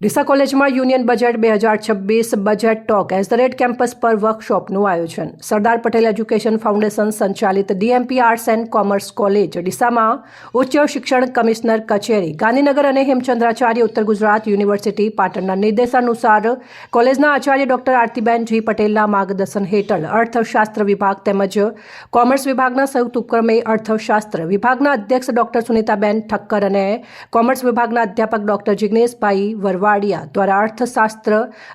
ડીસા કોલેજમાં union budget બે હજાર છવ્વીસ budget talk as the rate campus પર વર્કશોપનું આયોજન. સરદાર પટેલ એજ્યુકેશન ફાઉન્ડેશન સંચાલિત DMP arts and commerce college ડીસામાં ઉચ્ચ શિક્ષણ કમિશનર કચેરી, ગાંધીનગર અને હેમચંદ્રાચાર્ય ઉત્તર ગુજરાત યુનિવર્સિટી પાટણના નિર્દેશાનુસાર કોલેજના આચાર્ય ડોક્ટર આરતીબેન જી પટેલના માર્ગદર્શન હેઠળ અર્થશાસ્ત્ર વિભાગ તેમજ કોમર્સ વિભાગના સંયુક્ત ઉપક્રમે અર્થશાસ્ત્ર વિભાગના અધ્યક્ષ ડોક્ટર સુનીતાબેન ઠક્કર અને કોમર્સ વિભાગના અધ્યાપક ડોક્ટર જિગ્નેશભાઈ વરવાડિયા દ્વારા અર્થશાસ્ત્ર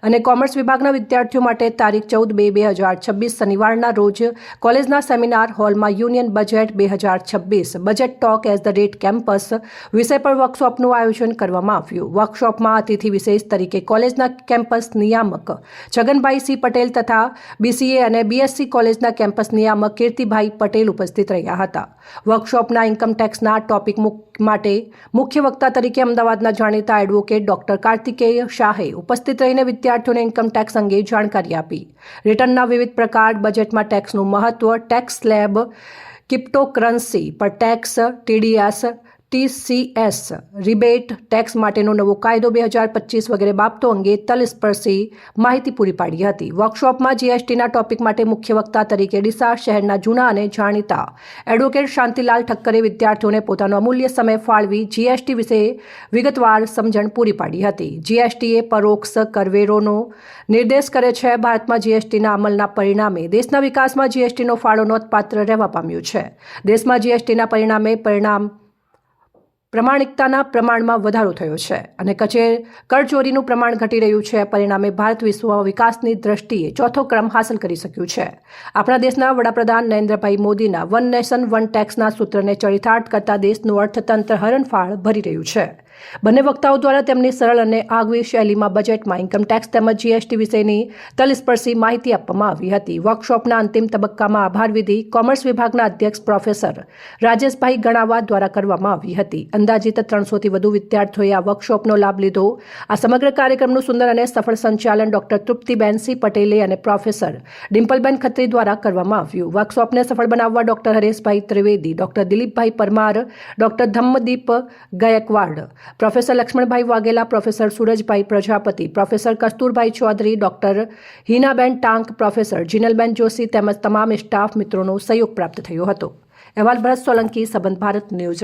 અને કોમર્સ વિભાગના વિદ્યાર્થીઓ માટે તારીખ ચૌદ બે બે હજાર છવ્વીસ શનિવારના રોજ કોલેજના સેમિનાર હોલમાં યુનિયન બજેટ બે હજાર છવ્વીસ, budget talk as the rate campus વિષય પર વર્કશોપનું આયોજન કરવામાં આવ્યું. વર્કશોપમાં અતિથિ વિશેષ તરીકે કોલેજના કેમ્પસ નિયામક છગનભાઈ સી પટેલ તથા બીસીએ અને બીએસસી કોલેજના કેમ્પસ નિયામક કીર્તિભાઈ પટેલ ઉપસ્થિત રહ્યા હતા. વર્કશોપના ઇન્કમટેક્સના ટોપિક માટે મુખ્ય વક્તા તરીકે અમદાવાદના જાણીતા એડવોકેટ ડોક્ટર કાર્તિકેય શાહે ઉપસ્થિત રહીને વિદ્યાર્થીઓને ઇન્કમ ટેક્સ અંગે જાણકારી આપી. રિટર્નના વિવિધ પ્રકાર બજેટમાં ટેક્સનું મહત્વ ટેક્સ સ્લેબ ક્રિપ્ટોકરન્સી પર tax TDS TCS rebate, tax માટેનો નવો કાયદો બે હજાર પચીસ વગેરે બાબતો અંગે તલસ્પર્શી માહિતી પૂરી પાડી હતી. વર્કશોપમાં જીએસટીના ટોપિક માટે મુખ્ય વક્તા તરીકે ડીસા શહેરના જૂના અને જાણીતા એડવોકેટ શાંતિલાલ ઠક્કરે વિદ્યાર્થીઓને પોતાનો અમૂલ્ય સમય ફાળવી જીએસટી વિશે વિગતવાર સમજણ પૂરી પાડી હતી. જીએસટીએ પરોક્ષ કરવેરોનો નિર્દેશ કરે છે. ભારતમાં જીએસટીના અમલના પરિણામે દેશના વિકાસમાં જીએસટીનો ફાળો નોંધપાત્ર રહેવા પામ્યો છે. દેશમાં જીએસટીના પરિણામે પરિણામ પ્રમાણિકતાના પ્રમાણમાં વધારો થયો છે અને કચેર કરચોરીનું પ્રમાણ ઘટી રહ્યું છે. પરિણામે ભારત વિશ્વમાં વિકાસની દ્રષ્ટિએ ચોથો ક્રમ હાંસલ કરી શક્યું છે. આપણા દેશના વડાપ્રધાન નરેન્દ્રભાઈ મોદીના વન નેશન વન ટેક્સના સૂત્રને ચરિતાર્થ કરતા દેશનું અર્થતંત્ર હરણફાળ ભરી રહ્યું છે. બંને વક્તાઓ દ્વારા તેમની સરળ અને આગવી શૈલીમાં બજેટમાં ઇન્કમ ટેક્સ તેમજ જીએસટી વિશેની તલસ્પર્શી માહિતી આપવામાં આવી હતી. વર્કશોપના અંતિમ તબક્કામાં આભાર વિધિ કોમર્સ વિભાગના અધ્યક્ષ પ્રોફેસર રાજેશભાઈ ગણાવા દ્વારા કરવામાં આવી હતી. અંદાજિત ત્રણસોથી વધુ વિદ્યાર્થીઓએ આ વર્કશોપનો લાભ લીધો. આ સમગ્ર કાર્યક્રમનું સુંદર અને સફળ સંચાલન ડોક્ટર તૃપ્તિબેન સી પટેલે અને પ્રોફેસર ડિમ્પલબેન ખત્રી દ્વારા કરવામાં આવ્યું. વર્કશોપને સફળ બનાવવા doctor Hareshbhai Trivedi, doctor Dilipbhai Parmar, doctor Dhammadeep Gaikwad professor Laxmanbhai Vaghela, professor Surajbhai Prajapati, professor Kasturbhai Chaudhary, doctor Hinaben Tank, professor Jinalben Joshi તેમજ તમામ સ્ટાફ મિત્રોનો સહયોગ પ્રાપ્ત થયો હતો. અહેવાલ ભરત સોલંકી, સંબંધ ભારત ન્યૂઝ